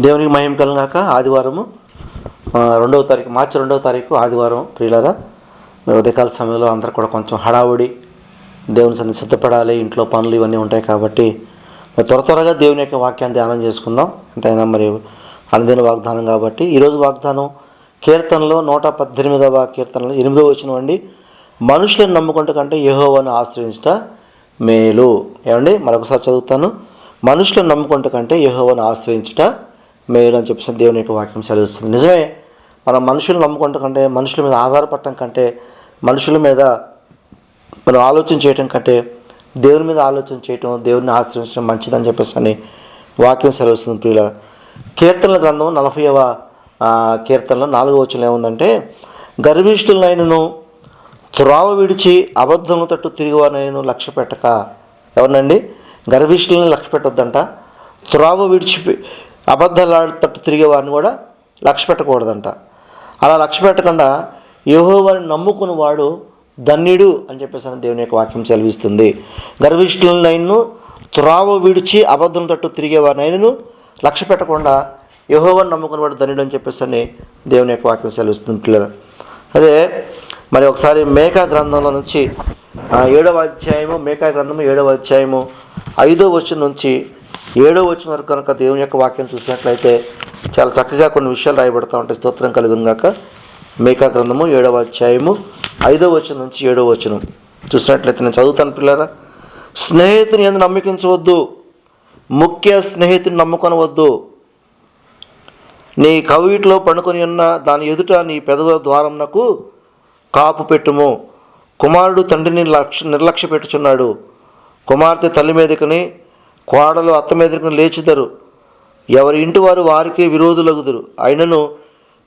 దేవునికి మహిమ కలగాక ఆదివారము రెండవ తారీఖు మార్చి రెండవ తారీఖు ఆదివారం ప్రియులరా ఉదయకాల సమయంలో అందరూ కూడా కొంచెం హడావుడి దేవుని సన్ని సిద్ధపడాలి ఇంట్లో పనులు ఇవన్నీ ఉంటాయి కాబట్టి మరి త్వర త్వరగా దేవుని యొక్క వాక్యాన్ని ధ్యానం చేసుకుందాం. ఎంతైనా మరి అనుదిన వాగ్దానం కాబట్టి ఈరోజు వాగ్దానం కీర్తనలో నూట పద్దెనిమిదవ కీర్తనలో ఎనిమిదవ వచ్చిన అండి. మనుషులను నమ్ముకుంట కంటే యహోవాను ఆశ్రయించట మేలు. ఏమండి? మరొకసారి చదువుతాను. మనుషులను నమ్ముకుంట కంటే యహోవాను ఆశ్రయించుట మేలు అని చెప్పేసి దేవుని యొక్క వాక్యం సెలవిస్తుంది. నిజమే మనం మనుషులు నమ్ముకుంటాం కంటే మనుషుల మీద ఆధారపడటం కంటే మనుషుల మీద మనం ఆలోచన చేయటం కంటే దేవుని మీద ఆలోచన చేయటం దేవుని ఆశ్రయించడం మంచిదని చెప్పేసి అని వాక్యం సెలవిస్తుంది ప్రియుల కీర్తనల గ్రంథం నలభైవ కీర్తనలో నాలుగో వచనం ఏముందంటే గర్భిష్ఠులైనను త్రోవ విడిచి అబద్ధము తట్టు తిరిగివానైనను లక్ష్య పెట్టక. ఎవరినండి? గర్భిష్ఠులను లక్ష్య పెట్టొద్దంట. త్రోవ విడిచి అబద్ధాలు తట్టు తిరిగే వారిని కూడా లక్ష్య పెట్టకూడదంట. అలా లక్ష్య పెట్టకుండా యెహోవాని నమ్ముకుని వాడు ధన్యుడు అని చెప్పేసి దేవుని యొక్క వాక్యం సెలవిస్తుంది. గర్విష్ఠులనైను త్రావ విడిచి అబద్ధం తట్టు తిరిగేవారినైనను లక్ష్య పెట్టకుండా యెహోవాని నమ్ముకుని వాడు ధన్యుడు అని చెప్పేసి అని దేవుని యొక్క వాక్యం సెలవిస్తుంది. పిల్లలు అదే మరి ఒకసారి మేకా గ్రంథంలో నుంచి ఏడవ అధ్యాయము మేకా గ్రంథము ఏడవ అధ్యాయము ఐదో వచ్చిన నుంచి ఏడో వచ్చిన వరకు కనుక దేవుని యొక్క వాక్యం చూసినట్లయితే చాలా చక్కగా కొన్ని విషయాలు రాయబడతా ఉంటాయి. స్తోత్రం కలుగును మేకా గ్రంథము ఏడవ అధ్యాయము ఐదో వచనం నుంచి ఏడో వచనం. చూసినట్లయితే నేను చదువుతాను పిల్లరా. స్నేహితుని ఎందుకు నమ్మకించవద్దు. ముఖ్య స్నేహితుని నమ్ముకొనవద్దు. నీ కవిటిలో పండుకొని ఉన్న దాని ఎదుట నీ పెదవుల ద్వారంనకు కాపు పెట్టుము. కుమారుడు తండ్రిని లక్ష్య నిర్లక్ష్య పెట్టుచున్నాడు. కుమార్తె తల్లి మీదకని కోడలు అత్తమెదురుకుని మీదకుని లేచిదరు. ఎవరి ఇంటి వారు వారికి విరోధులగుదురు. అయినను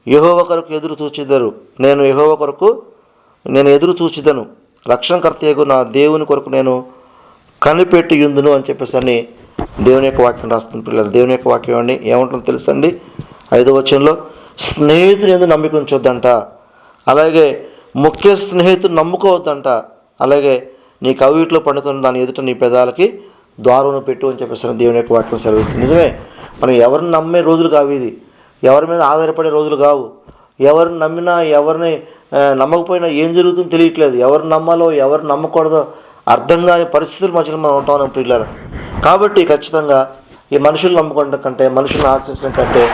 యహోవ కొరకు ఎదురు చూచిద్దరు నేను యహోవ కొరకు నేను ఎదురు చూచిదను. రక్షణకర్తయగు నా దేవుని కొరకు నేను కనిపెట్టి యుందును అని చెప్పేసి అని దేవుని యొక్క వాక్యం రాస్తుంది పిల్లలు. దేవుని యొక్క వాక్యం అండి ఏముంటుందో తెలుసండి? ఐదో వచనంలో స్నేహితుని ఎందుకు నమ్మిక ఉంచొద్దంట. అలాగే ముఖ్య స్నేహితుని నమ్ముకోవద్దంట. అలాగే నీ కవిట్లో పండుకొని దాని ఎదుట నీ పెదాలకి ద్వారం పెట్టు అని చెప్పేసి దేవుని యొక్క వాక్యం సెలవిస్తుంది. నిజమే మనం ఎవరిని నమ్మే రోజులు కావు ఇది. ఎవరి మీద ఆధారపడే రోజులు కావు. ఎవరిని నమ్మినా ఎవరిని నమ్మకపోయినా ఏం జరుగుతుందో తెలియట్లేదు. ఎవరిని నమ్మాలో ఎవరిని నమ్మకూడదో అర్థం కాని పరిస్థితుల మధ్యలో మనం ఉంటామని పిల్లలు కాబట్టి ఖచ్చితంగా ఈ మనుషులు నమ్ముకోవడం కంటే మనుషులను ఆశ్రయించడం కంటే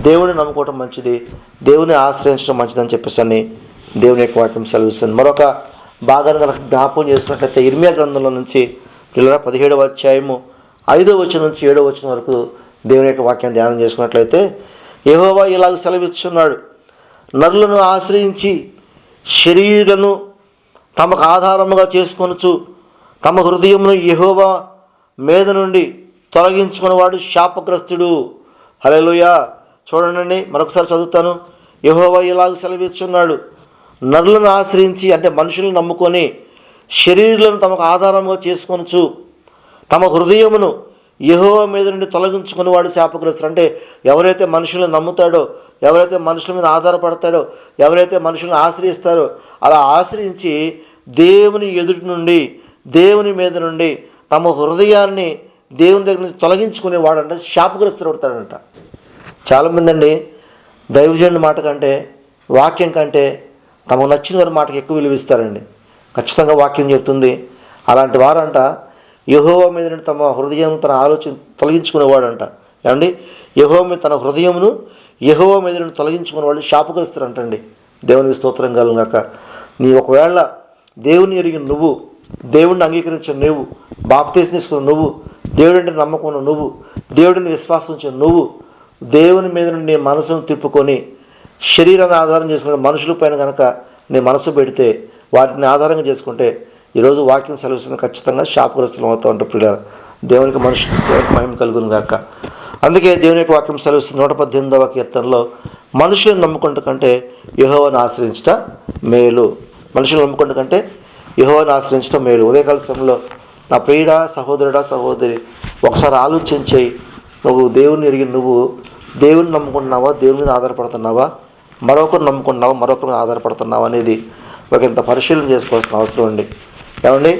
దేవుని నమ్ముకోవటం మంచిది దేవుని ఆశ్రయించడం మంచిదని చెప్పేసి దేవుని యొక్క వాక్యం సెలవిస్తుంది. మరొక భాగాన్ని కనుక జ్ఞాపకం చేసినట్లయితే ఇర్మియా గ్రంథంలో నుంచి పిల్లల పదిహేడవ అధ్యాయము ఐదో వచ్చిన నుంచి ఏడో వచ్చిన వరకు దేవుని యొక్క వాక్యాన్ని ధ్యానం చేసుకున్నట్లయితే ఏహోవా ఇలాగ సెలవిస్తున్నాడు నరులను ఆశ్రయించి శరీరులను తమకు ఆధారముగా చేసుకొనుచు తమ హృదయమును యహోవా మీద నుండి తొలగించుకున్నవాడు శాపగ్రస్తుడు. హల్లెలూయా. చూడండి మరొకసారి చదువుతాను. యహోవా ఇలాగ సెలవిస్తున్నాడు నరులను ఆశ్రయించి అంటే మనుషులను నమ్ముకొని శరీరులను తమకు ఆధారముగా చేసుకొనచ్చు తమ హృదయమును యెహోవా మీద నుండి తొలగించుకుని వాడు శాపగ్రస్తుడు. అంటే ఎవరైతే మనుషులను నమ్ముతాడో ఎవరైతే మనుషుల మీద ఆధారపడతాడో ఎవరైతే మనుషులను ఆశ్రయిస్తారో అలా ఆశ్రయించి దేవుని ఎదుటి నుండి దేవుని మీద నుండి తమ హృదయాన్ని దేవుని దగ్గర నుంచి తొలగించుకునేవాడంట శాపగ్రస్తుడు అవుతాడంట. చాలామంది అండి దైవజనుడి మాట కంటే వాక్యం కంటే తమకు నచ్చిన వారి మాటకు ఎక్కువ విలువిస్తారండి. ఖచ్చితంగా వాక్యం చెప్తుంది. అలాంటి వారంట యహోవా మీద నుండి తమ హృదయం తన ఆలోచన తొలగించుకునేవాడంట. ఏమండి? యహోవ మీద తన హృదయమును యహోవా మీద నుండి తొలగించుకునేవాడు శాపగ్రస్తుడు అంటండి దేవునికి స్తోత్రం కలుగాక నీ ఒకవేళ దేవుని ఎరిగిన నువ్వు దేవుడిని అంగీకరించిన నువ్వు బాప్తీస్ తీసుకున్న నువ్వు దేవుడంటే నమ్మకం నువ్వు దేవుడిని విశ్వాసం ఉంచిన నువ్వు దేవుని మీద నుండి నీ మనసును తిప్పుకొని శరీరాన్ని ఆధారం చేసుకునే మనుషుల పైన కనుక నీ మనసు పెడితే వాటిని ఆధారంగా చేసుకుంటే ఈరోజు వాక్యం సెలవుస్తుంది. ఖచ్చితంగా శాపగ్రస్తులం అవుతూ ఉంటారు ప్రియుల. దేవునికి మనుషు మహిమ కలుగును గాక. అందుకే దేవుని యొక్క వాక్యం సెలవుస్తుంది నూట పద్దెనిమిదవ కీర్తనలో మనుషులను నమ్ముకుంట కంటే యహోవను ఆశ్రయించట మేలు. మనుషులు నమ్ముకుంట కంటే యహోవను ఆశ్రయించడం మేలు. ఉదయకాల సమయంలో నా ప్రియుడా సహోదరుడా సహోదరి ఒకసారి ఆలోచించేయి నువ్వు దేవుని ఎరిగి నువ్వు దేవుని నమ్ముకుంటున్నావా? దేవుని మీద ఆధారపడుతున్నావా? మరొకరు నమ్ముకుంటున్నావా? మరొకరి మీద ఆధారపడుతున్నావా? అనేది ఒక ఇంత పరిశీలన చేసుకోవాల్సిన అవసరం అండి ఏమండి?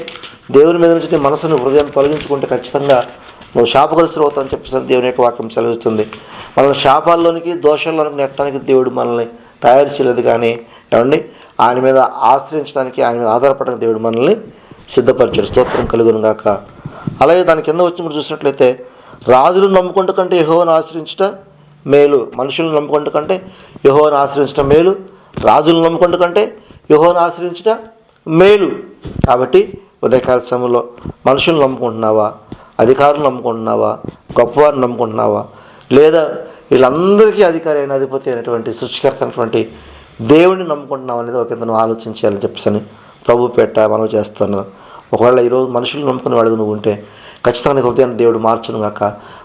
దేవుని మీద నుంచి నీ మనసును హృదయం తొలగించుకుంటే ఖచ్చితంగా నువ్వు శాపగ్రస్తులు అవుతావని చెప్పేసి దేవుని యొక్క వాక్యం సెలవిస్తుంది. మనల్ని శాపాల్లోనికి దోషాల్లోనికి నెట్టడానికి దేవుడు మనల్ని తయారు చేయలేదు కానీ ఏమండి? ఆయన మీద ఆశ్రయించడానికి ఆయన మీద ఆధారపడడానికి దేవుడు మనల్ని సిద్ధపరిచాడు. స్తోత్రం కలుగును గాక. అలాగే దాని కింద వచ్చి మీరు చూసినట్లయితే రాజులు నమ్ముకుంటూ కంటే యహోవను ఆశ్రయించట మేలు. మనుషులను నమ్ముకుంటూ కంటే యహోవను ఆశ్రయించడం మేలు. రాజులను నమ్ముకుంటూ కంటే యెహోవాను ఆశ్రయించట మేలు. కాబట్టి ఉదయకాల సమయంలో మనుషులను నమ్ముకుంటున్నావా? అధికారులు నమ్ముకుంటున్నావా? గొప్పవారిని నమ్ముకుంటున్నావా? లేదా వీళ్ళందరికీ అధికారి అయిన అధిపతి అయినటువంటి సృష్టికర్త అయినటువంటి దేవుడిని నమ్ముకుంటున్నావు అనేది ఒక నువ్వు ఆలోచించాలని చెప్పేసి ప్రభు పెట్ట మనం చేస్తున్నాను ఒకవేళ ఈరోజు మనుషులు నమ్ముకుని వాడు నువ్వు ఉంటే ఖచ్చితంగా హృదయాన్ని దేవుడు మార్చును కాక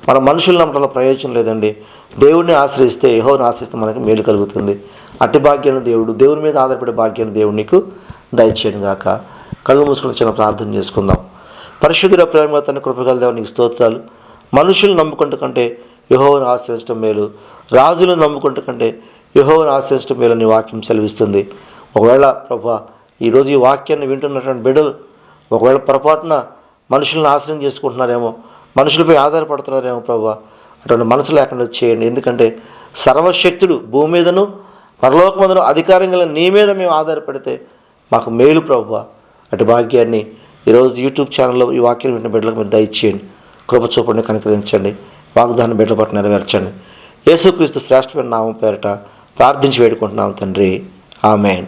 మన మనుషులు నమ్మడంలో ప్రయోజనం లేదండి. దేవుడిని ఆశ్రయిస్తే యహోని ఆశ్రయిస్తే మనకి మేలు కలుగుతుంది. అట్టి భాగ్యాన్ని దేవుడు దేవుని మీద ఆధారపడే భాగ్యాన్ని దేవుడు నీకు దయచేయను గాక. కళ్ళు మూసుకుని చిన్న ప్రార్థన చేసుకుందాం. పరిశుద్ధుల ప్రేమ తన కృపగల దేవునికి స్తోత్రాలు. మనుషులు నమ్ముకుంటూ కంటే యహోవను ఆశ్రయించడం మేలు. రాజులను నమ్ముకుంటూ కంటే యహోవను ఆశ్రయించడం మేలు అని వాక్యం సెలవిస్తుంది. ఒకవేళ ప్రభా ఈరోజు ఈ వాక్యాన్ని వింటున్నటువంటి బిడ్డలు ఒకవేళ పొరపాటున మనుషులను ఆశ్రయం చేసుకుంటున్నారేమో మనుషులపై ఆధారపడుతున్నారేమో ప్రభా అటువంటి మనసు లేకుండా చేయండి. ఎందుకంటే సర్వశక్తుడు భూమి మీదను పరలోకమందును అధికారం గల నీ మీద మేము ఆధారపడితే మాకు మేలు ప్రభు అటు భాగ్యాన్ని ఈరోజు యూట్యూబ్ ఛానల్లో ఈ వాక్యం వింటున్న బిడ్డలకు మీరు దయచేయండి. కృప చూపండి కనుకరించండి. వాగ్దానం బిడ్డల పట్ల నెరవేర్చండి. యేసుక్రీస్తు శ్రేష్టమైన నామం పేరిట ప్రార్థించి వేడుకుంటున్నాం తండ్రి. ఆమెన్.